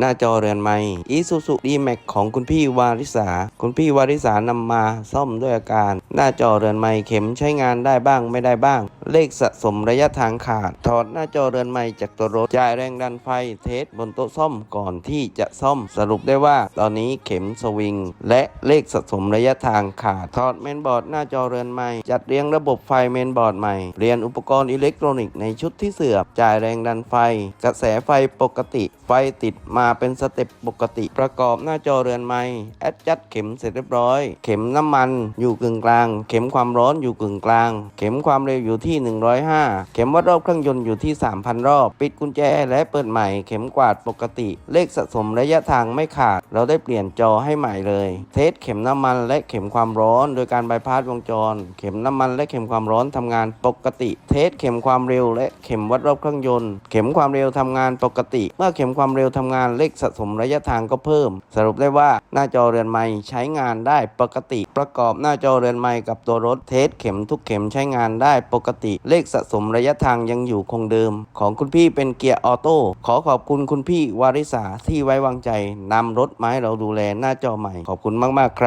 หน้าจอเรือนไม้อีซูซูดีแม็กของคุณพี่วาริสา คุณพี่วาริสานำมาซ่อมด้วยอาการ หน้าจอเรือนไม้เข็มใช้งานได้บ้างไม่ได้บ้าง เลขสะสมระยะทางขาด ถอดหน้าจอเรือนไม้จากตัวรถ จ่ายแรงดันไฟเทสบนโต๊ะซ่อมก่อนที่จะซ่อมสรุปได้ว่า ตอนนี้เข็มสวิง และเลขสะสมระยะทางขาด ถอดเมนบอร์ดหน้าจอเรือนไม้จัดเรียงระบบไฟเมนบอร์ดใหม่เปลี่ยนอุปกรณ์อิเล็กทรอนิกส์ในชุดที่เสื่อม จ่ายแรงดันไฟ กระแสไฟปกติ ไฟติดมาเป็นสเต็ปปกติ ประกอบหน้าจอเรือนไม้แอดจัดเข็มเสร็จเรียบร้อย เข็มน้ำมันอยู่กึ่งกลาง เข็มความร้อนอยู่กึ่งกลาง เข็มความเร็วอยู่ที่105 เข็มวัดรอบเครื่องยนต์อยู่ที่ 3,000 รอบ ปิดกุญแจและเปิดใหม่ เข็มกวาดปกติ เลขสะสมระยะทางไม่ขาด เราได้เปลี่ยนจอให้ใหม่เลย เทสเข็มน้ำมันและเข็มความร้อน โดยการบายพาสวงจร เข็มน้ำมันและเข็มความร้อนทำงานปกติ เทสเข็มความเร็วและเข็มวัดรอบเครื่องยนต์ เข็มความเร็วทำงานปกติ เมื่อเข็มความเร็วทำงานเลขสะสมระยะทางก็เพิ่ม สรุปได้ว่าหน้าจอเรือนไม้ใช้งานได้ปกติ ประกอบหน้าจอเรือนไม้กับตัวรถเทสเข็มทุกเข็มใช้งานได้ปกติติ เลขสะสมระยะทางยังอยู่คงเดิม ของคุณพี่เป็นเกียร์ออโต้ ขอขอบคุณคุณพี่วาริสาที่ไว้วางใจนำรถมาให้เราดูแลหน้าจอใหม่ ขอบคุณมาก ๆ ครับ